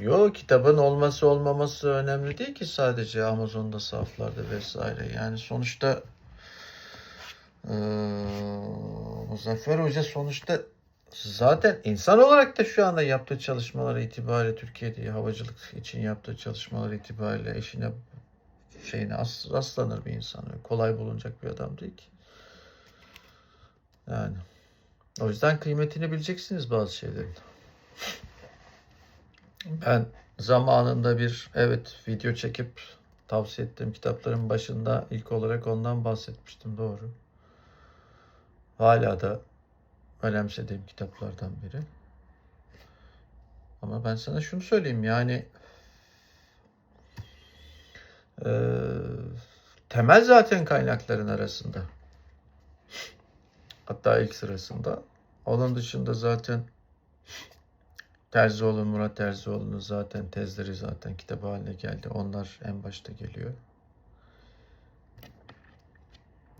Yok kitabın olması olmaması önemli değil ki sadece Amazon'da sahaflarda vesaire. Yani sonuçta eee, Muzaffer Hoca sonuçta zaten insan olarak da şu anda yaptığı çalışmaları itibariyle Türkiye'de havacılık için yaptığı çalışmalar itibariyle eşine şeyine as, rastlanır bir insan. Kolay bulunacak bir adam değil ki. Yani o yüzden kıymetini bileceksiniz bazı şeylerin. Ben zamanında bir evet video çekip tavsiye ettiğim kitapların başında ilk olarak ondan bahsetmiştim doğru. Hala da önemsediğim kitaplardan biri. Ama ben sana şunu söyleyeyim yani eee, temel zaten kaynakların arasında. Hatta ilk sırasında. Onun dışında zaten Terzioğlu, Murat Terzioğlu'nun zaten tezleri zaten kitap haline geldi. Onlar en başta geliyor.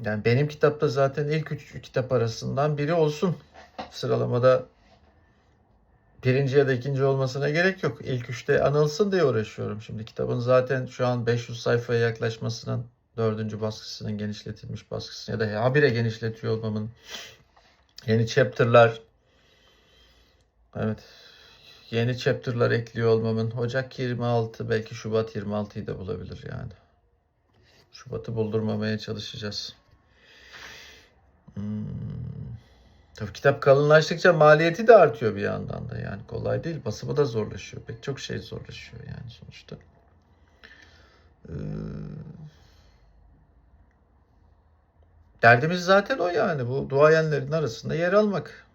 Yani benim kitapta zaten ilk üç kitap arasından biri olsun. Sıralamada birinci ya da ikinci olmasına gerek yok. İlk üçte anılsın diye uğraşıyorum. Şimdi kitabın zaten şu an 500 sayfaya yaklaşmasının dördüncü baskısının genişletilmiş baskısını ya da habire genişletiyor olmamın yeni chapter'lar evet yeni chapter'lar ekliyor olmamın Ocak 26 belki Şubat 26'yı da bulabilir yani. Şubat'ı buldurmamaya çalışacağız. Hmm. Tabii kitap kalınlaştıkça maliyeti de artıyor bir yandan da yani kolay değil. Basımı da zorlaşıyor. Pek çok şey zorlaşıyor yani sonuçta. Ee, derdimiz zaten o yani. Bu duayenlerin arasında yer almak.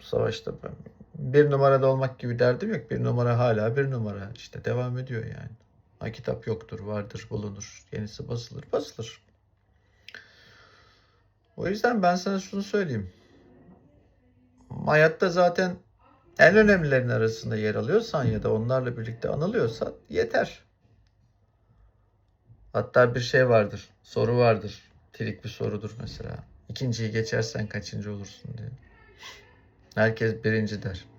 Savaşta ben bir numarada olmak gibi derdim yok. Bir numara hala bir numara. İşte devam ediyor yani. Ha kitap yoktur, vardır, bulunur. Yenisi basılır, basılır. O yüzden ben sana şunu söyleyeyim. Hayatta zaten en önemlilerin arasında yer alıyorsan ya da onlarla birlikte anılıyorsan yeter. Hatta bir şey vardır, soru vardır. Trik bir sorudur mesela. İkinciyi geçersen kaçıncı olursun diye. Herkes birinci der.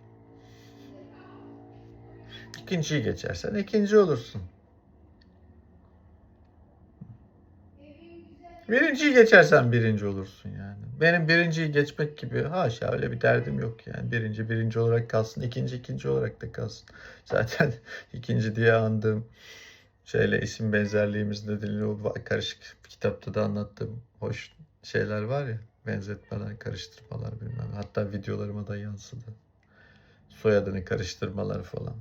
İkinciyi geçersen ikinci olursun. Birinciyi geçersen birinci olursun yani. Benim birinciyi geçmek gibi haşa öyle bir derdim yok yani. Birinci birinci olarak kalsın, ikinci ikinci olarak da kalsın. Zaten ikinci diye andığım şeyle isim benzerliğimiz nedeniyle o karışık bir kitapta da anlattığım hoş şeyler var ya. Benzetmeler, karıştırmalar bilmem. Hatta videolarıma da yansıdı. Soyadını karıştırmalar falan.